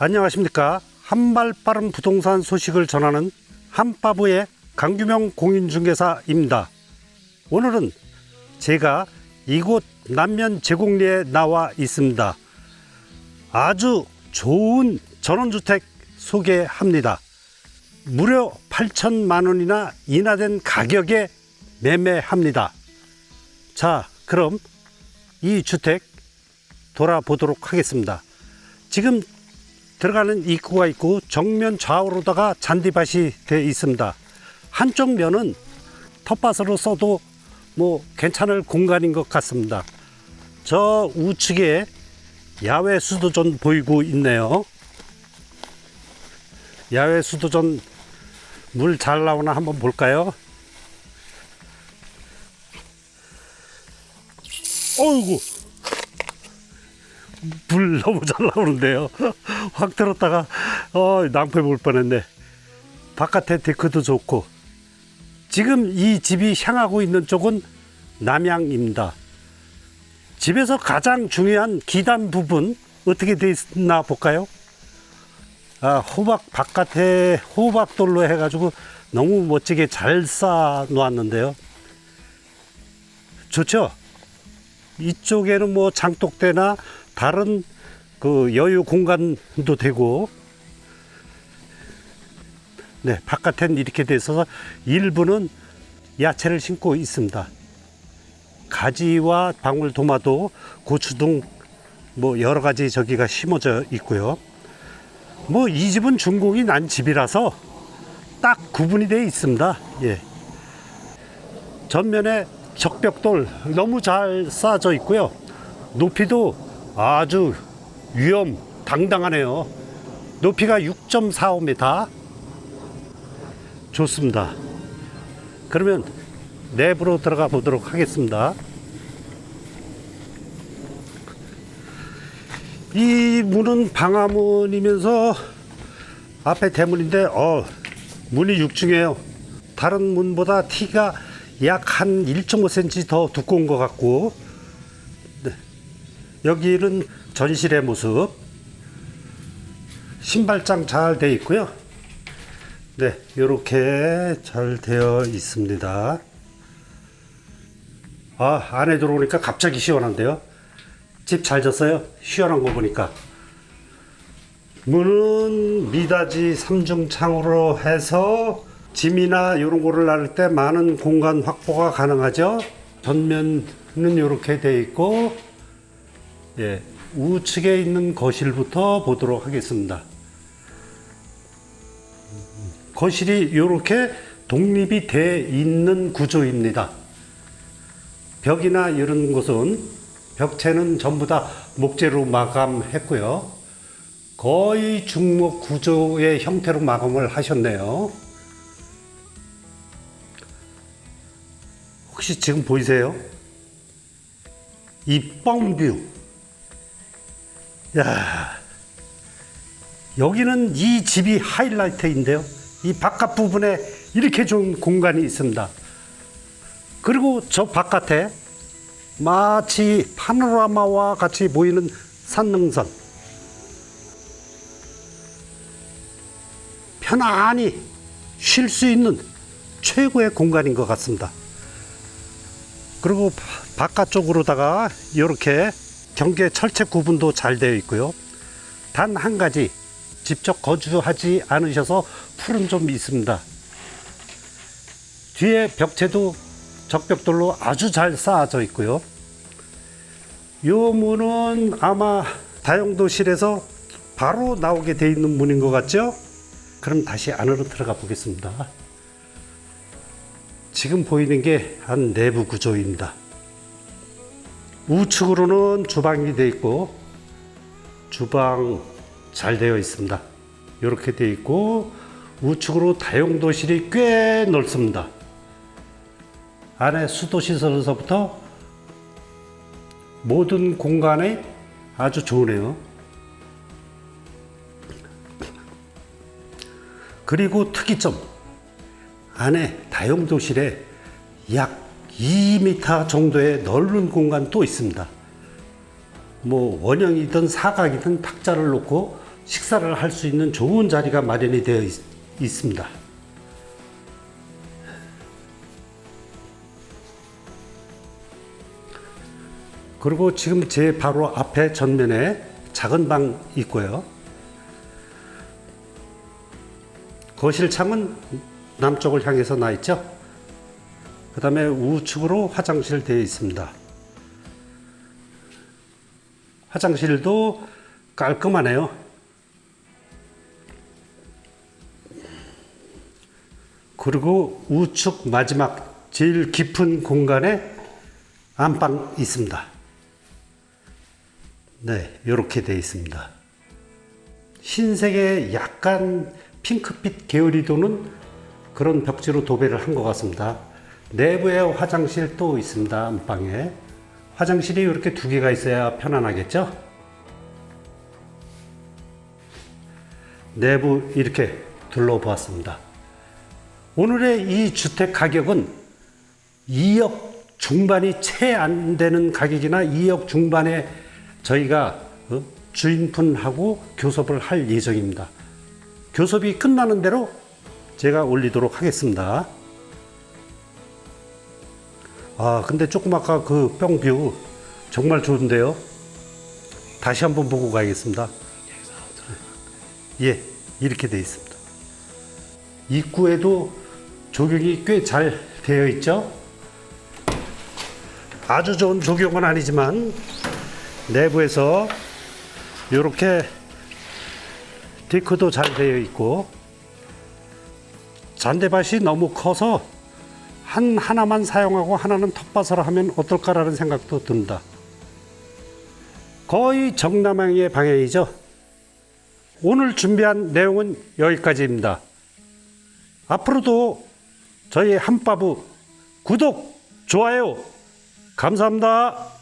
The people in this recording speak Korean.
안녕하십니까 한발 빠른 부동산 소식을 전하는 한바부의 강규명 공인중개사입니다. 오늘은 제가 이곳 남면 제공리에 나와 있습니다. 아주 좋은 전원주택 소개합니다. 무려 8천만 원이나 인하된 가격에 매매합니다. 자, 그럼 이 주택 돌아보도록 하겠습니다. 지금 들어가는 입구가 있고 정면 좌우로다가 잔디밭이 되어 있습니다. 한쪽 면은 텃밭으로 써도 뭐 괜찮을 공간인 것 같습니다. 저 우측에 야외 수도전 보이고 있네요. 야외 수도전 물 잘 나오나 한번 볼까요? 어이구 물 너무 잘 나오는데요. 확 들었다가 어, 낭패 볼 뻔했네. 바깥에 데크도 좋고 지금 이 집이 향하고 있는 쪽은 남향입니다. 집에서 가장 중요한 기단 부분 어떻게 돼 있나 볼까요? 아, 호박 바깥에 호박돌로 해가지고 너무 멋지게 잘 쌓아 놓았는데요. 좋죠? 이쪽에는 뭐 장독대나 다른 그 여유 공간도 되고 네 바깥엔 이렇게 돼 있어서 일부는 야채를 심고 있습니다. 가지와 방울토마토, 고추 등뭐 여러 가지 저기가 심어져 있고요. 뭐 이 집은 준공이 난 집이라서 딱 구분이 되어 있습니다. 예. 전면에 적벽돌 너무 잘 쌓아져 있고요. 높이도 아주 위험 당당하네요. 높이가 6.45m. 좋습니다. 그러면 내부로 들어가 보도록 하겠습니다. 이 문은 방화문이면서 앞에 대문인데 어 문이 6층이에요. 다른 문보다 티가 약 한 1.5cm 더 두꺼운 것 같고 네. 여기는 전실의 모습 신발장 잘 되어 있고요. 네, 이렇게 잘 되어 있습니다. 아, 안에 들어오니까 갑자기 시원한데요. 집 잘 졌어요. 시원한 거 보니까. 문은 미닫이 삼중 창으로 해서 짐이나 이런 거를 나를 때 많은 공간 확보가 가능하죠. 전면은 이렇게 돼 있고, 예, 우측에 있는 거실부터 보도록 하겠습니다. 거실이 이렇게 독립이 돼 있는 구조입니다. 벽이나 이런 곳은 벽체는 전부 다 목재로 마감했고요. 거의 중목 구조의 형태로 마감을 하셨네요. 혹시 지금 보이세요? 이 뻥뷰. 야, 여기는 이 집이 하이라이트인데요. 이 바깥 부분에 이렇게 좋은 공간이 있습니다. 그리고 저 바깥에 마치 파노라마와 같이 보이는 산능선. 편안히 쉴 수 있는 최고의 공간인 것 같습니다. 그리고 바- 바깥쪽으로다가 이렇게 경계 철책 구분도 잘 되어 있고요. 단 한 가지 직접 거주하지 않으셔서 풀은 좀 있습니다. 뒤에 벽체도 적벽돌로 아주 잘 쌓아져 있고요. 요 문은 아마 다용도실에서 바로 나오게 돼 있는 문인 것 같죠? 그럼 다시 안으로 들어가 보겠습니다. 지금 보이는 게 한 내부 구조입니다. 우측으로는 주방이 되어 있고 주방 잘 되어 있습니다. 이렇게 되어 있고 우측으로 다용도실이 꽤 넓습니다. 안에 수도 시설에서부터 모든 공간에 아주 좋으네요. 그리고 특이점 안에 다용도실에 약 2m 정도의 넓은 공간 또 있습니다. 뭐 원형이든 사각이든 탁자를 놓고 식사를 할 수 있는 좋은 자리가 마련이 되어 있, 있습니다. 그리고 지금 제 바로 앞에 전면에 작은 방 있고요. 거실 창은 남쪽을 향해서 나 있죠. 그 다음에 우측으로 화장실 되어 있습니다. 화장실도 깔끔하네요. 그리고 우측 마지막 제일 깊은 공간에 안방 있습니다. 네, 이렇게 되어 있습니다. 흰색에 약간 핑크빛 계열이 도는 그런 벽지로 도배를 한 것 같습니다. 내부에 화장실 또 있습니다. 안방에. 화장실이 이렇게 두 개가 있어야 편안하겠죠? 내부 이렇게 둘러보았습니다. 오늘의 이 주택 가격은 2억 중반이 채 안 되는 가격이나 2억 중반에 저희가 어, 주인분하고 교섭을 할 예정입니다. 교섭이 끝나는 대로 제가 올리도록 하겠습니다. 아, 근데 조금 아까 그 뿅뷰 정말 좋은데요. 다시 한번 보고 가야겠습니다. 예, 이렇게 되어 있습니다. 입구에도 조경이 꽤 잘 되어 있죠. 아주 좋은 조경은 아니지만 내부에서 이렇게 디크도 잘 되어 있고 잔대밭이 너무 커서 한 하나만 사용하고 하나는 텃밭을 하면 어떨까라는 생각도 듭니다. 거의 정남향의 방향이죠. 오늘 준비한 내용은 여기까지입니다. 앞으로도 저희 한바부 구독, 좋아요 감사합니다.